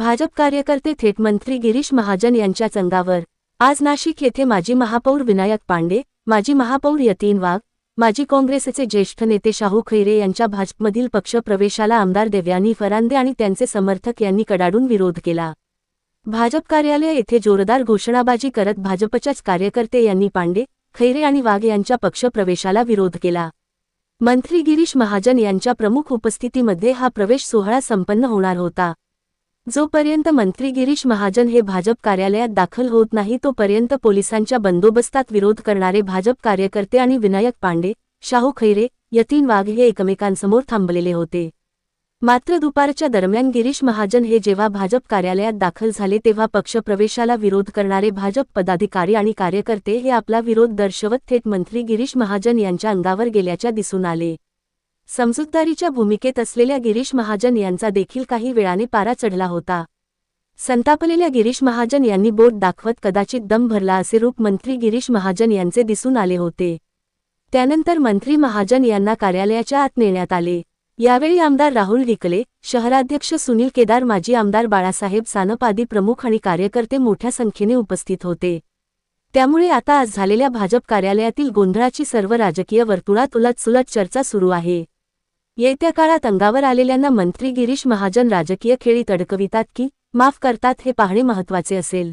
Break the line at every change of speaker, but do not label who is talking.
भाजप कार्यकर्ते थेट मंत्री गिरीश महाजन यांच्या अंगावर आज नाशिक येथे माजी महापौर विनायक पांडे माजी महापौर यतीन वाघ माजी काँग्रेसचे ज्येष्ठ नेते शाहू खैरे यांच्या भाजपमधील पक्षप्रवेशाला आमदार देवयानी फरांदे आणि त्यांचे समर्थक यांनी कडाडून विरोध केला. भाजप कार्यालय येथे जोरदार घोषणाबाजी करत भाजपच्याच कार्यकर्ते यांनी पांडे खैरे आणि वाघ यांच्या पक्षप्रवेशाला विरोध केला. मंत्री गिरीश महाजन यांच्या प्रमुख उपस्थितीमध्ये हा प्रवेश सोहळा संपन्न होणार होता. जोपर्यंत मंत्री गिरीश महाजन हे भाजप कार्यालयात दाखल होत नाही तोपर्यंत पोलिसांच्या बंदोबस्तात विरोध करणारे भाजप कार्यकर्ते आणि विनायक पांडे शाहू खैरे यतीन वाघ हे एकमेकांसमोर थांबलेले होते. मात्र दुपारच्या दरम्यान गिरीश महाजन हे जेव्हा भाजप कार्यालयात दाखल झाले तेव्हा पक्षप्रवेशाला विरोध करणारे भाजप पदाधिकारी आणि कार्यकर्ते हे आपला विरोध दर्शवत थेट मंत्री गिरीश महाजन यांच्या अंगावर गेल्याच्या दिसून आले. समजूतदारीच्या भूमिकेत असलेल्या गिरीश महाजन यांचा देखील काही वेळाने पारा चढला होता. संतापलेल्या गिरीश महाजन यांनी बोट दाखवत कदाचित दम भरला असे रूप मंत्री गिरीश महाजन यांचे दिसून आले होते. त्यानंतर मंत्री महाजन यांना कार्यालयाच्या आत नेण्यात आले. यावेळी आमदार राहुल डिकले शहराध्यक्ष सुनील केदार माजी आमदार बाळासाहेब सानप आदी प्रमुख आणि कार्यकर्ते मोठ्या संख्येने उपस्थित होते. त्यामुळे आता आज झालेल्या भाजप कार्यालयातील गोंधळाची सर्व राजकीय वर्तुळात उलटसुलट चर्चा सुरू आहे. येत्या काळात अंगावर आलेल्यांना मंत्री गिरीश महाजन राजकीय खेळीत अडकवितात की माफ करतात हे पाहणे महत्त्वाचे असेल.